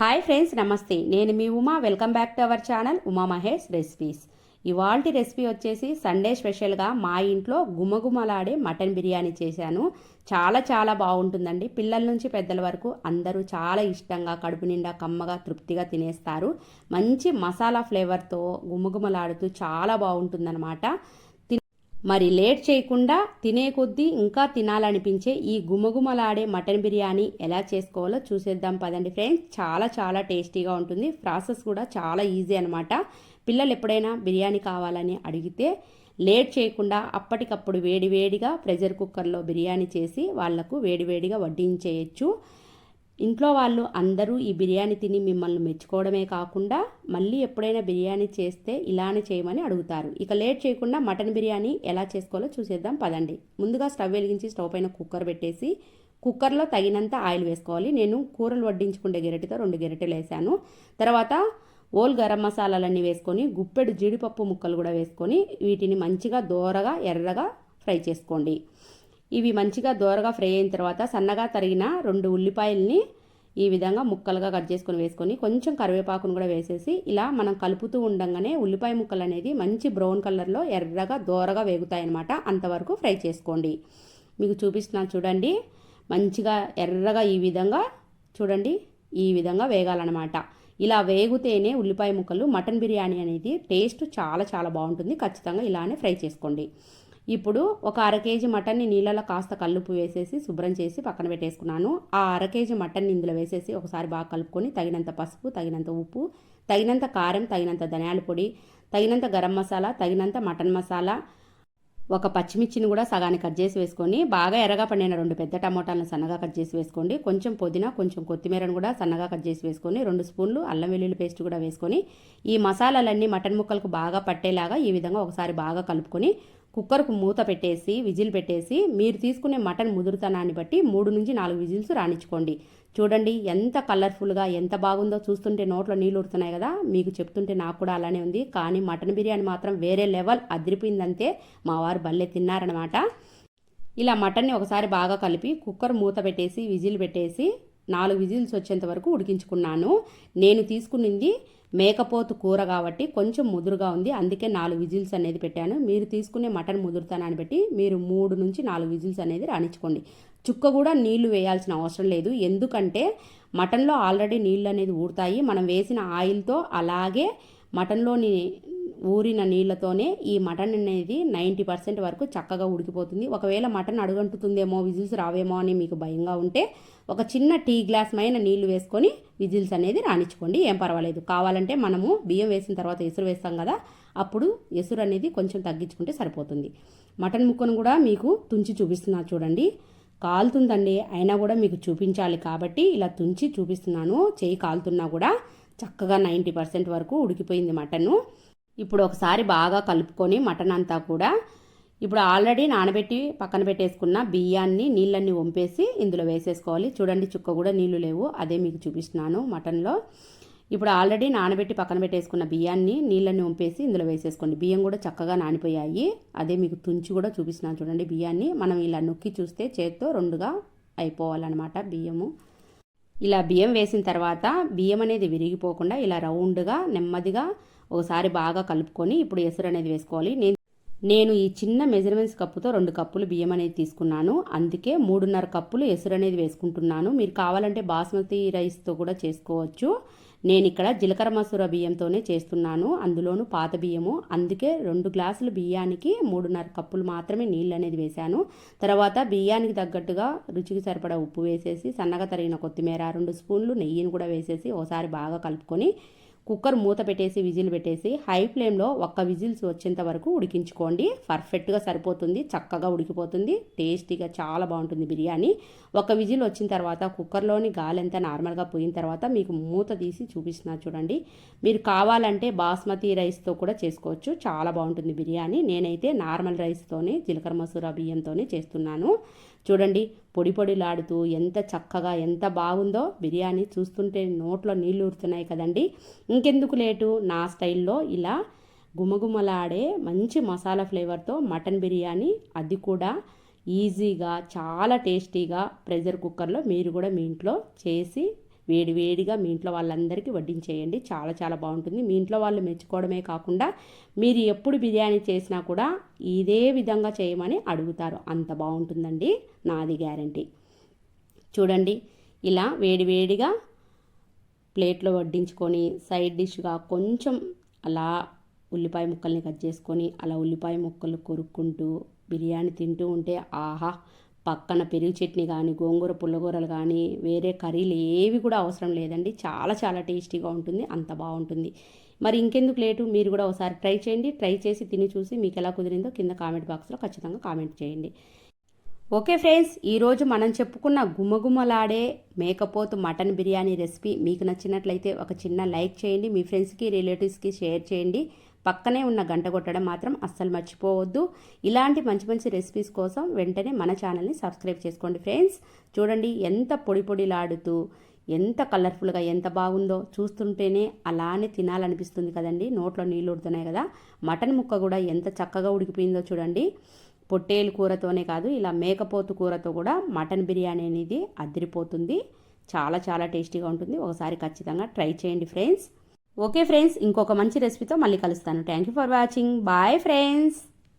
Hi friends నమస్తే. నేను మీ Uma. Welcome back to our channel Uma Mahesh recipes ఇవాల్టి recipe వచ్చేసి సండే స్పెషల్గా మా ఇంట్లో గుమగుమలాడే మటన్ బిర్యానీ చేశాను. చాలా చాలా బాగుంటుందండి. పిల్లల నుంచి పెద్దల వరకు అందరూ చాలా ఇష్టంగా కడుపు నిండా కమ్మగా తృప్తిగా తినేస్తారు. మంచి మసాలా ఫ్లేవర్తో గుమగుమలాడుతూ చాలా బాగుంటుందన్నమాట. మరి లేట్ చేయకుండా తినే కొద్దీ ఇంకా తినాలనిపించే ఈ గుమగుమలాడే మటన్ బిర్యానీ ఎలా చేసుకోవాలో చూసేద్దాం పదండి ఫ్రెండ్స్. చాలా చాలా టేస్టీగా ఉంటుంది. ప్రాసెస్ కూడా చాలా ఈజీ అనమాట పిల్లలు ఎప్పుడైనా బిర్యానీ కావాలని అడిగితే లేట్ చేయకుండా అప్పటికప్పుడు వేడివేడిగా ప్రెషర్ కుక్కర్లో బిర్యానీ చేసి వాళ్ళకు వేడివేడిగా వడ్డించేయచ్చు. ఇంట్లో వాళ్ళు అందరూ ఈ బిర్యానీ తిని మిమ్మల్ని మెచ్చుకోవడమే కాకుండా మళ్ళీ ఎప్పుడైనా బిర్యానీ చేస్తే ఇలానే చేయమని అడుగుతారు. ఇక లేట్ చేయకుండా మటన్ బిర్యానీ ఎలా చేసుకోవాలో చూసేద్దాం పదండి. ముందుగా స్టవ్ వెలిగించి స్టవ్ పైన కుక్కర్ పెట్టేసి కుక్కర్లో తగినంత ఆయిల్ వేసుకోవాలి. నేను కూరలు వడ్డించుకునే గెరటితో రెండు గెరటెలు వేసాను. తర్వాత ఓల్ గరం మసాలాలన్నీ వేసుకొని గుప్పెడు జీడిపప్పు ముక్కలు కూడా వేసుకొని వీటిని మంచిగా దోరగా ఎర్రగా ఫ్రై చేసుకోండి. ఇవి మంచిగా దోరగా ఫ్రై అయిన తర్వాత సన్నగా తరిగిన రెండు ఉల్లిపాయల్ని ఈ విధంగా ముక్కలుగా కట్ చేసుకొని వేసుకొని కొంచెం కరివేపాకును కూడా వేసేసి ఇలా మనం కలుపుతూ ఉండగానే ఉల్లిపాయ ముక్కలు అనేది మంచి బ్రౌన్ కలర్లో ఎర్రగా దోరగా వేగుతాయి అన్నమాట అంతవరకు ఫ్రై చేసుకోండి. మీకు చూపిస్తున్నాను చూడండి. మంచిగా ఎర్రగా ఈ విధంగా చూడండి. ఈ విధంగా వేగాలన్నమాట. ఇలా వేగుతేనే ఉల్లిపాయ ముక్కలు మటన్ బిర్యానీ అనేది టేస్ట్ చాలా చాలా బాగుంటుంది. ఖచ్చితంగా ఇలానే ఫ్రై చేసుకోండి. ఇప్పుడు ఒక అర కేజీ మటన్ని నీళ్ళలో కాస్త కల్లుపు వేసేసి శుభ్రం చేసి పక్కన పెట్టేసుకున్నాను. ఆ అర కేజీ మటన్ని ఇందులో వేసేసి ఒకసారి బాగా కలుపుకొని తగినంత పసుపు తగినంత ఉప్పు తగినంత కారం తగినంత ధనియాల పొడి తగినంత గరం మసాలా తగినంత మటన్ మసాలా ఒక పచ్చిమిర్చిని కూడా సగాన్ని కట్ చేసి వేసుకొని బాగా ఎర్రగా పండిన రెండు పెద్ద టమోటాలను సన్నగా కట్ చేసి వేసుకోండి. కొంచెం పుదీనా కొంచెం కొత్తిమీరను కూడా సన్నగా కట్ చేసి వేసుకొని రెండు స్పూన్లు అల్లం వెల్లుల్లి పేస్ట్ కూడా వేసుకొని ఈ మసాలాలన్నీ మటన్ ముక్కలకు బాగా పట్టేలాగా ఈ విధంగా ఒకసారి బాగా కలుపుకొని కుక్కర్కు మూత పెట్టేసి విజిల్ పెట్టేసి మీరు తీసుకునే మటన్ ముదురుతనాన్ని బట్టి మూడు నుంచి నాలుగు విజిల్స్ రాణించుకోండి. చూడండి ఎంత కలర్ఫుల్గా ఎంత బాగుందో చూస్తుంటే నోట్లో నీళ్ళు ఉడుతున్నాయి కదా? మీకు చెప్తుంటే నాకు కూడా అలానే ఉంది. కానీ మటన్ బిర్యానీ మాత్రం వేరే లెవెల్ అదిరిపోయిందంతే మా వారు భలే తిన్నారనమాట ఇలా మటన్ని ఒకసారి బాగా కలిపి కుక్కర్ మూత పెట్టేసి విజిల్ పెట్టేసి నాలుగు విజిల్స్ వచ్చేంత వరకు ఉడికించుకున్నాను. నేను తీసుకునింది మేకపోతు కూర కాబట్టి కొంచెం ముదురుగా ఉంది. అందుకే నాలుగు విజిల్స్ అనేది పెట్టాను. మీరు తీసుకునే మటన్ ముదురుతానని బట్టి మీరు మూడు నుంచి నాలుగు విజిల్స్ అనేది రాణించుకోండి. చుక్క కూడా నీళ్ళు వేయాల్సిన అవసరం లేదు. ఎందుకంటే మటన్లో ఆల్రెడీ నీళ్ళు అనేది ఊడతాయి మనం వేసిన ఆయిల్తో అలాగే మటన్లోని ఊరిన నీళ్ళతోనే ఈ మటన్ అనేది నైంటీ పర్సెంట్ వరకు చక్కగా ఉడికిపోతుంది. ఒకవేళ మటన్ అడుగంటుతుందేమో విజిల్స్ రావేమో అని మీకు భయంగా ఉంటే ఒక చిన్న టీ గ్లాస్ మైన నీళ్ళు వేసుకొని విజిల్స్ అనేది రాణించుకోండి ఏం పర్వాలేదు. కావాలంటే మనము బియ్యం వేసిన తర్వాత ఎసురు వేస్తాం కదా అప్పుడు ఎసురు అనేది కొంచెం తగ్గించుకుంటే సరిపోతుంది. మటన్ ముక్కను కూడా మీకు తుంచి చూపిస్తున్నా చూడండి. కాలుతుందండి. అయినా కూడా మీకు చూపించాలి కాబట్టి ఇలా తుంచి చూపిస్తున్నాను. చేయి కాలుతున్నా కూడా చక్కగా నైంటీ పర్సెంట్ వరకు ఉడికిపోయింది మటను. ఇప్పుడు ఒకసారి బాగా కలుపుకొని మటన్ అంతా కూడా ఇప్పుడు ఆల్రెడీ నానబెట్టి పక్కన పెట్టేసుకున్న బియ్యాన్ని నీళ్ళన్నీ వంపేసి ఇందులో వేసేసుకోవాలి. చూడండి చుక్క కూడా నీళ్ళు లేవు. అదే మీకు చూపిస్తున్నాను మటన్లో. ఇప్పుడు ఆల్రెడీ నానబెట్టి పక్కన పెట్టేసుకున్న బియ్యాన్ని నీళ్ళని వంపేసి ఇందులో వేసేసుకోండి. బియ్యం కూడా చక్కగా నానిపోయాయి. అదే మీకు తుంచి కూడా చూపిస్తున్నాను చూడండి బియ్యాన్ని. మనం ఇలా నొక్కి చూస్తే చేత్తో రెండుగా అయిపోవాలన్నమాట బియ్యము. ఇలా బియ్యం వేసిన తర్వాత బియ్యం అనేది విరిగిపోకుండా ఇలా రౌండ్గా నెమ్మదిగా ఒకసారి బాగా కలుపుకొని ఇప్పుడు ఎసురు అనేది వేసుకోవాలి. నేను నేను ఈ చిన్న మెజర్మెంట్స్ కప్పుతో రెండు కప్పులు బియ్యం అనేది తీసుకున్నాను. అందుకే మూడున్నర కప్పులు ఎసురు అనేది వేసుకుంటున్నాను. మీరు కావాలంటే బాస్మతి రైస్తో కూడా చేసుకోవచ్చు. నేను ఇక్కడ జీలకర్ర మసూర బియ్యంతోనే చేస్తున్నాను. అందులోను పాత బియ్యము. అందుకే రెండు గ్లాసులు బియ్యానికి మూడున్నర కప్పులు మాత్రమే నీళ్ళు అనేది వేశాను. తర్వాత బియ్యానికి తగ్గట్టుగా రుచికి సరిపడా ఉప్పు వేసేసి సన్నగా తరిగిన కొత్తిమీర రెండు స్పూన్లు నెయ్యిని కూడా వేసేసి ఒకసారి బాగా కలుపుకొని కుక్కర్ మూత పెట్టేసి విజిల్ పెట్టేసి హై ఫ్లేమ్లో ఒక్క విజిల్స్ వచ్చేంత వరకు ఉడికించుకోండి. పర్ఫెక్ట్గా సరిపోతుంది చక్కగా ఉడికిపోతుంది టేస్టీగా చాలా బాగుంటుంది బిర్యానీ. ఒక విజిల్ వచ్చిన తర్వాత కుక్కర్లోని గాలి ఎంత నార్మల్గా పోయిన తర్వాత మీకు మూత తీసి చూపిస్తున్నా చూడండి. మీరు కావాలంటే బాస్మతి రైస్తో కూడా చేసుకోవచ్చు. చాలా బాగుంటుంది బిర్యానీ. నేనైతే నార్మల్ రైస్తోనే జీలకర్ర మసూర బియ్యంతోనే చేస్తున్నాను. చూడండి పొడి పొడిలాడుతూ ఎంత చక్కగా ఎంత బాగుందో బిర్యానీ చూస్తుంటే నోట్లో నీళ్ళు ఊరుతున్నాయి కదండి. ఇంకెందుకు లేటు? నా స్టైల్లో ఇలా గుమగుమలాడే మంచి మసాలా ఫ్లేవర్తో మటన్ బిర్యానీ అది కూడా ఈజీగా చాలా టేస్టీగా ప్రెషర్ కుక్కర్లో మీరు కూడా మీ ఇంట్లో చేసి వేడివేడిగా మీ ఇంట్లో వాళ్ళందరికీ వడ్డించేయండి. చాలా చాలా బాగుంటుంది. మీ ఇంట్లో వాళ్ళు మెచ్చుకోవడమే కాకుండా మీరు ఎప్పుడు బిర్యానీ చేసినా కూడా ఇదే విధంగా చేయమని అడుగుతారు. అంత బాగుంటుందండి నాది గ్యారంటీ. చూడండి ఇలా వేడివేడిగా ప్లేట్లో వడ్డించుకొని సైడ్ డిష్గా కొంచెం అలా ఉల్లిపాయ ముక్కల్ని కట్ చేసుకొని అలా ఉల్లిపాయ ముక్కలు కొరుక్కుంటూ బిర్యానీ తింటూ ఉంటే ఆహా పక్కన పెరుగు చట్నీ కానీ గోంగూర పుల్లగూరలు కానీ వేరే కర్రీలు ఏవి కూడా అవసరం లేదండి. చాలా చాలా టేస్టీగా ఉంటుంది. అంత బాగుంటుంది. మరి ఇంకెందుకు లేటు? మీరు కూడా ఒకసారి ట్రై చేయండి. ట్రై చేసి తిని చూసి మీకు ఎలా కుదిరిందో కింద కామెంట్ బాక్స్లో ఖచ్చితంగా కామెంట్ చేయండి. ఓకే ఫ్రెండ్స్ ఈరోజు మనం చెప్పుకున్న గుమగుమలాడే మేకపోతు మటన్ బిర్యానీ రెసిపీ మీకు నచ్చినట్లయితే ఒక చిన్న లైక్ చేయండి మీ ఫ్రెండ్స్కి రిలేటివ్స్కి షేర్ చేయండి. పక్కనే ఉన్న గంట కొట్టడం మాత్రం అస్సలు మర్చిపోవద్దు. ఇలాంటి మంచి మంచి రెసిపీస్ కోసం వెంటనే మన ఛానల్ని సబ్స్క్రైబ్ చేసుకోండి ఫ్రెండ్స్. చూడండి ఎంత పొడి పొడిలాడుతూ ఎంత కలర్ఫుల్గా ఎంత బాగుందో చూస్తుంటేనే అలానే తినాలనిపిస్తుంది కదండి. నోట్లో నీళ్ళు ఉడుతున్నాయి కదా. మటన్ ముక్క కూడా ఎంత చక్కగా ఉడికిపోయిందో చూడండి. పొట్టేలు కూరతోనే కాదు ఇలా మేకపోతు కూరతో కూడా మటన్ బిర్యానీ అనేది అదిరిపోతుంది. చాలా చాలా టేస్టీగా ఉంటుంది. ఒకసారి ఖచ్చితంగా ట్రై చేయండి ఫ్రెండ్స్. ఓకే ఫ్రెండ్స్ ఇంకొక మంచి రెసిపీతో మళ్ళీ కలుస్తాను. Thank you for watching bye friends